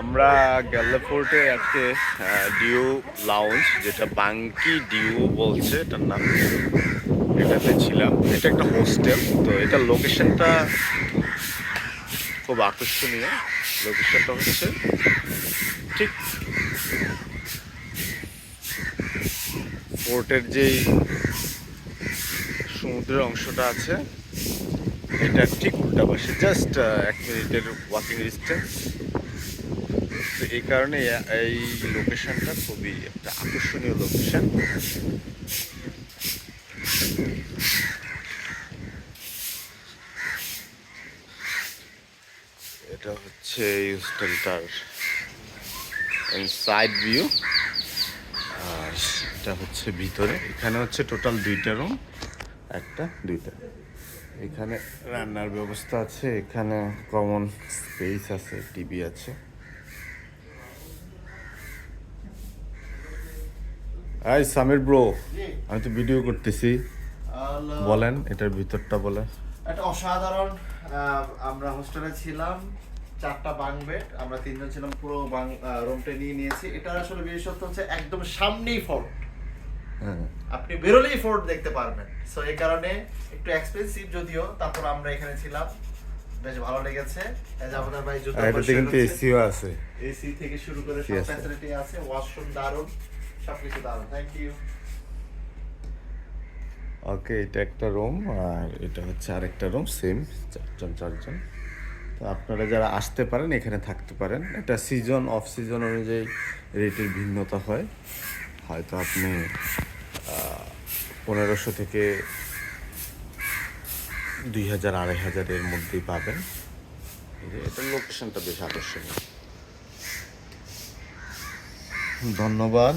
আমরা গ্যালাফোর্টে আজকে Dew lounge যেটা বাঙ্কি ডিউ বলছে, এটার নাম এটাতে ছিলাম। এটা একটা হোস্টেল তো এটার লোকেশনটা খুব আকর্ষণীয়। লোকেশনটা হচ্ছে ঠিক পোর্টের যেই সমুদ্রের অংশটা আছে, এটা ঠিক উল্টা পাশে জাস্ট এক মিনিটের ওয়াকিং ডিস্টেন্স এই কারণে এই লোকেশনটা খুবই একটা আকর্ষণীয় লোকেশন এটা হচ্ছে এই হোস্টেলটার সাইড ভিউ আর এটা হচ্ছে ভিতরে। এখানে হচ্ছে টোটাল দুইটা রুম একটা, দুইটা। এখানে রান্নার ব্যবস্থা আছে, এখানে কমন স্পেস আছে টিভি আছে। আই সামির ব্রো আমি তো ভিডিও করতেছি। বলেন এটার ভিতরটা বলে একটা অসাধারণ আমরা হোস্টেলে ছিলাম চারটা বাং বেড আমরা তিনজন ছিলাম পুরো বাং রুমটা নিয়ে নিয়েছি। এটা আসলে বিশেষত্ব হচ্ছে একদম সামনেই ফোর্ট হ্যাঁ। আপনি বেরোলেই ফোর্ট দেখতে পারবেন। সো এই কারণে একটু এক্সপেন্সিভ যদিও তারপর আমরা এখানে ছিলাম। বেশ ভালো লেগেছে। আমাদের ভাই জুতো এসিও আছে। এসি থেকে শুরু করে সব ফ্যাসিলিটি আছে। ওয়াশরুম দারুণ। ওকে এটা একটা রুম আর এটা হচ্ছে আরেকটা রুম সেম চারজন চারজন। তো আপনারা যারা আসতে পারেন, এখানে থাকতে পারেন। এটা সিজন অফ সিজন অনুযায়ী রেটের ভিন্নতা হয়। হয়তো আপনি পনেরোশো থেকে দুই হাজার, আড়াই হাজারের মধ্যেই পাবেন। এটার লোকেশনটা বেশ আকর্ষণীয়। ধন্যবাদ।